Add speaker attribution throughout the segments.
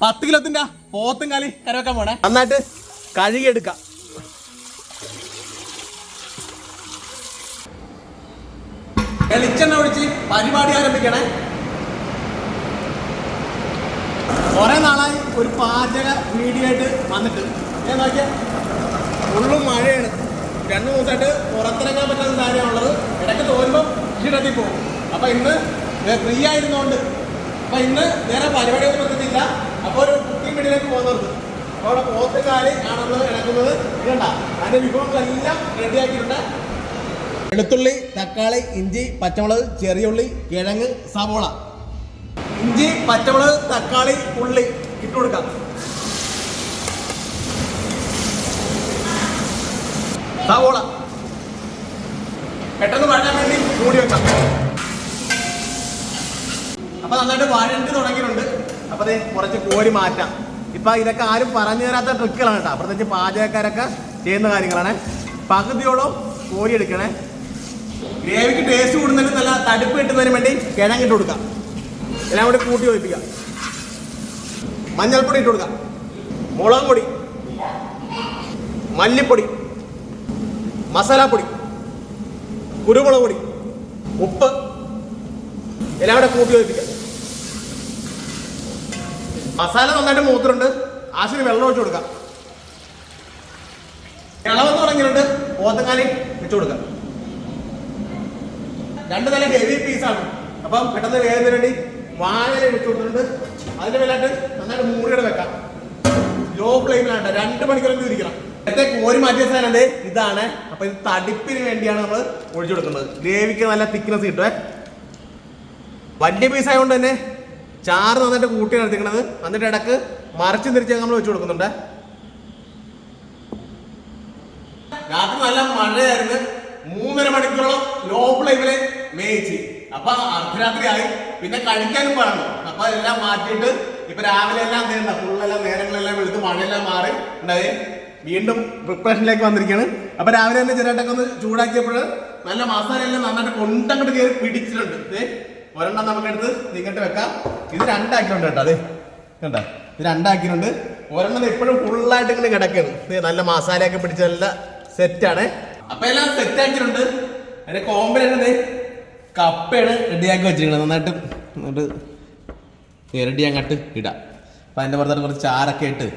Speaker 1: പത്ത് കിലോത്തിന്റെ പോത്തും കാലി കരവെക്കാൻ പോണേ. നന്നായിട്ട് കഴുകിയെടുക്കാം. വെളിച്ചെണ്ണ ഒഴിച്ച് പരിപാടി ആരംഭിക്കണേ. കുറെ നാളായി ഒരു പാചക വീഡിയോ ആയിട്ട് വന്നിട്ട്. ഞാൻ നോക്കിയാൽ ഫുള്ളും മഴയാണ്. രണ്ടു ദിവസമായിട്ട് പുറത്തിറങ്ങാൻ പറ്റാത്ത കാര്യമാണുള്ളത് ഇടയ്ക്ക് തോന്നുമ്പോൾ ക്ഷീണത്തിൽ പോകും. അപ്പൊ ഇന്ന് ഫ്രീ ആയിരുന്നോണ്ട് അപ്പൊ ഇന്ന് നേരെ പരിപാടി ഒന്നും എത്തിയില്ല അപ്പൊ ഒരു കുക്കിംഗ് മിഡിലേക്ക് പോകുന്നത് അപ്പൊ അവിടെ പോത്തുകാലി ആണെന്ന് നമ്മൾ ഇടക്കുന്നത് ഇതണ്ട. അതിന്റെ വിഭവങ്ങളെല്ലാം റെഡിയാക്കിയിട്ടുണ്ട് വെളുത്തുള്ളി തക്കാളി ഇഞ്ചി പച്ചമുളക് ചെറിയുള്ളി കിഴങ്ങ് സവോള. ഇഞ്ചി പച്ചമുളക് തക്കാളി ഉള്ളി ഇട്ട് കൊടുക്കാം. സവോള. പെട്ടെന്ന് പറഞ്ഞാൽ വേണ്ടി മൂടി വെക്കാം. അപ്പൊ നന്നായിട്ട് വഴണ്ട് തുടങ്ങിയിട്ടുണ്ട്. അപ്പൊ ദേ കുറച്ച് കോരി മാറ്റാം. ഇപ്പൊ ഇതൊക്കെ ആരും പറഞ്ഞു തരാത്ത ട്രിക്കുകളാണ് കേട്ടോ പ്രത്യേകിച്ച് പാചകക്കാരൊക്കെ ചെയ്യുന്ന കാര്യങ്ങളാണ്. പകുതിയോളം കോരി എടുക്കണേ. ഗ്രേവിക്ക് ടേസ്റ്റ് കൂടുന്നതിന് നല്ല തടുപ്പ് കിട്ടുന്നതിന് വേണ്ടി കിഴങ്ങ് ഇട്ട് കൊടുക്കാം. എല്ലാം കൂടി കൂട്ടി ഒഴിപ്പിക്കാം. മഞ്ഞൾപ്പൊടി ഇട്ട് കൊടുക്കാം. മുളക് പൊടി. മല്ലിപ്പൊടി. മസാലപ്പൊടി. കുരുമുളക് പൊടി. ഉപ്പ്. എല്ലാം കൂടെ കൂട്ടി ഒഴിപ്പിക്കാം. മസാല നന്നായിട്ട് മൂത്തിട്ടുണ്ട്. ആശിന് വെള്ളം ഒഴിച്ചു കൊടുക്കാം. ഇളവെന്ന് പറഞ്ഞിട്ടുണ്ട്. പോത്തങ്ങാലി വെച്ചു കൊടുക്കാം. രണ്ട് നല്ല ഹെവി പീസാണ് അപ്പം പെട്ടെന്ന് വേഗത്തിന് വേണ്ടി വാഴ വെച്ചു കൊടുത്തിട്ടുണ്ട്. അതിന്റെ മേലായിട്ട് നന്നായിട്ട് മൂടിയുടെ വെക്കാം. ലോ ഫ്ലെയിമിലാണ് രണ്ട് മണിക്കൂറെങ്കിലും ഇരിക്കണം. നേരത്തെ കോരി മാറ്റിയ സാധനം ഇതാണ്. അപ്പൊ ഇത് തടിപ്പിന് വേണ്ടിയാണ് നമ്മൾ ഒഴിച്ചു കൊടുക്കുന്നത്. ഗ്രേവിക്ക് നല്ല തിക്നെസ് കിട്ടുവേ വലിയ പീസ് ആയതുകൊണ്ട് തന്നെ ചാറ് നന്നായിട്ട് കൂട്ടി നടത്തിക്കണത് എന്നിട്ട് ഇടയ്ക്ക് മറിച്ച് തിരിച്ച് നമ്മൾ വെച്ച് കൊടുക്കുന്നുണ്ട്. രാത്രി നല്ല മഴയായിരുന്നു. മൂന്നര മണിക്കൂറോളം ലോ ഫ്ലെയിമിൽ മേയിച്ച്. അപ്പൊ അർദ്ധരാത്രിയായി. പിന്നെ കഴിക്കാനും പറഞ്ഞു അപ്പൊ എല്ലാം മാറ്റിയിട്ട് ഇപ്പൊ രാവിലെ എല്ലാം തേണ്ട ഫുള്ളെല്ലാം നേരങ്ങളെല്ലാം എടുത്ത് മഴയെല്ലാം മാറി. ഉണ്ടായി വീണ്ടും പ്രിപ്പറേഷനിലേക്ക് വന്നിരിക്കുകയാണ് അപ്പൊ രാവിലെ തന്നെ ചെറുതായിട്ടൊക്കെ ഒന്ന് ചൂടാക്കിയപ്പോൾ നല്ല മസാല എല്ലാം നന്നായിട്ട് കൊണ്ടങ്ങോട്ട് കയറി പിടിച്ചിട്ടുണ്ട്. ഒരെണ്ണം നമുക്ക് എടുത്ത് ഇങ്ങോട്ട് വെക്കാം. ഇത് രണ്ടാക്കിയിട്ടുണ്ട് കേട്ടോ അതെ. കണ്ട? ഇത് രണ്ടാക്കിയിട്ടുണ്ട്. ഒരെണ്ണം ഇപ്പോഴും ഫുള്ളായിട്ട് ഇങ്ങനെ കിടക്കുന്നു നല്ല മസാലയൊക്കെ പിടിച്ച നല്ല സെറ്റാണ്. അപ്പൊ എല്ലാം സെറ്റ് ആക്കിയിട്ടുണ്ട് അതിന്റെ കോമ്പിനേഷൻ കപ്പയാണ് റെഡിയാക്കി വെച്ചിരിക്കുന്നത്. നന്നായിട്ട് എന്നിട്ട് റെഡി അങ്ങോട്ട് ഇടാം. അപ്പൊ അതിന്റെ പുറത്തോട്ട് കുറച്ച് ചാറൊക്കെ ഇട്ട്.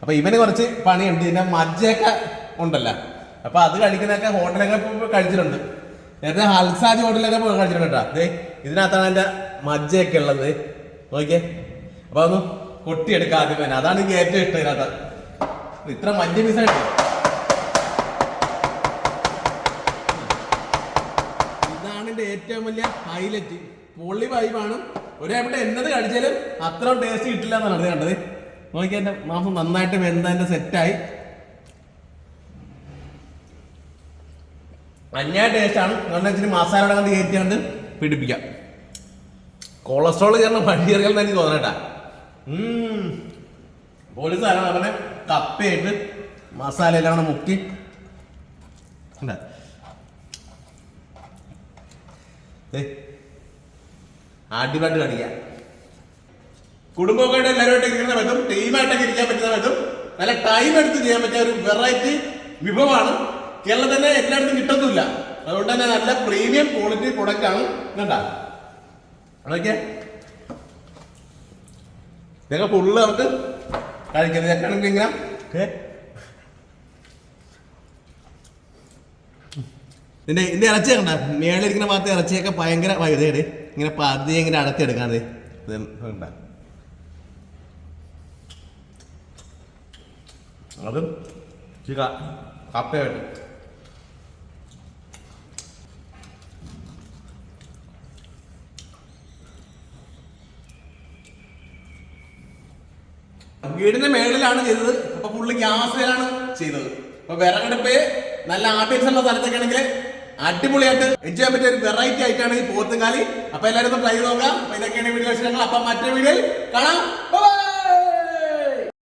Speaker 1: അപ്പൊ ഇവന് കുറച്ച് പണിയുണ്ട്. ഇതിന്റെ മജ്ജയൊക്കെ ഉണ്ടല്ലോ. അപ്പൊ അത് കഴിക്കുന്നതൊക്കെ ഹോട്ടലൊക്കെ കഴിച്ചിട്ടുണ്ട്. നേരത്തെ ഹൽസാജ് ഹോട്ടലൊക്കെ കഴിച്ചിട്ടുണ്ട് കേട്ടോ. അതെ ഇതിനകത്താണ് അതിന്റെ മജ്ജയൊക്കെ ഉള്ളത്. നോക്കിയേ. അപ്പൊ അതൊന്ന് കൊട്ടിയെടുക്കാം ആദ്യം തന്നെ. അതാണ് എനിക്ക് ഏറ്റവും ഇഷ്ടം ഇത്ര മഞ്ഞ പീസായിട്ട് ഇതാണ് എന്റെ ഏറ്റവും വലിയ ഹൈലൈറ്റ് പൊള്ളി വൈബാണ് ഒരേവിടെ എന്നത് കഴിച്ചാലും അത്ര ടേസ്റ്റ് കിട്ടില്ല എന്നാണ് അത് കണ്ടത്. നോക്കിയാൽ എന്റെ മാംസം നന്നായിട്ട് വെന്തതിന്റെ സെറ്റായി അന്യായ ടേസ്റ്റ് ആണ്. കാരണം വെച്ചിട്ട് മസാല കണ്ട് കയറ്റിയാണ്ട് പിടിപ്പിക്കാം. കൊളസ്ട്രോൾ കാരണം വണ്ടിയറിയാൻ എനിക്ക് തോന്നട്ടാ പോലീസ് ആരാണ് അവനെ കപ്പയായിട്ട് മസാല എല്ലാം മുക്കി അടിപാട്ട് കടിക്കാം കുടുംബമൊക്കെ എല്ലാവരുമായിട്ട് ഇരിക്കുന്ന പറ്റും ടീമായിട്ടൊക്കെ ഇരിക്കാൻ പറ്റുന്ന പറ്റും നല്ല ടൈം എടുത്ത് ചെയ്യാൻ പറ്റിയ ഒരു വെറൈറ്റി വിഭവമാണ്. കേരളത്തിൽ തന്നെ എല്ലായിടത്തും കിട്ടത്തില്ല അതുകൊണ്ട് തന്നെ നല്ല പ്രീമിയം ക്വാളിറ്റി പ്രൊഡക്റ്റ് ആണ്. കണ്ട? അതൊക്കെ? ഞങ്ങൾ ഫുള്ള് നമുക്ക് കഴിക്കുന്നത് ഞങ്ങൾക്ക് ഇങ്ങനെ? ഇതിന്റെ ഇതിന്റെ ഇറച്ചി കണ്ട? മേളിലിരിക്കുന്ന ഭാഗത്ത് ഇറച്ചിയൊക്കെ ഭയങ്കര വൈദ്യുതി ഇങ്ങനെ പതിയെ ഇങ്ങനെ അടത്തിയെടുക്കാതെ കണ്ട? അതും കപ്പയായിട്ട് വീടിന്റെ മേളിലാണ് ചെയ്തത്. അപ്പൊ ഫുള്ള് ഗ്യാസിലാണ് ചെയ്തത്. അപ്പൊ വിറകടുപ്പ് നല്ല ആംബിയൻസ് ഉള്ള സ്ഥലത്തൊക്കെ ആണെങ്കിൽ അടിപൊളിയായിട്ട് എൻജോയ് ചെയ്യാൻ പറ്റിയ ഒരു വെറൈറ്റി ആയിട്ടാണ് ഈ പോത്തുകാലി. അപ്പൊ എല്ലാവരും ഒന്ന് ട്രൈ നോക്കാം. അപ്പൊ ഇതൊക്കെയാണ് വീഡിയോ വിശേഷങ്ങൾ. അപ്പൊ മറ്റൊരു വീഡിയോയിൽ കാണാം.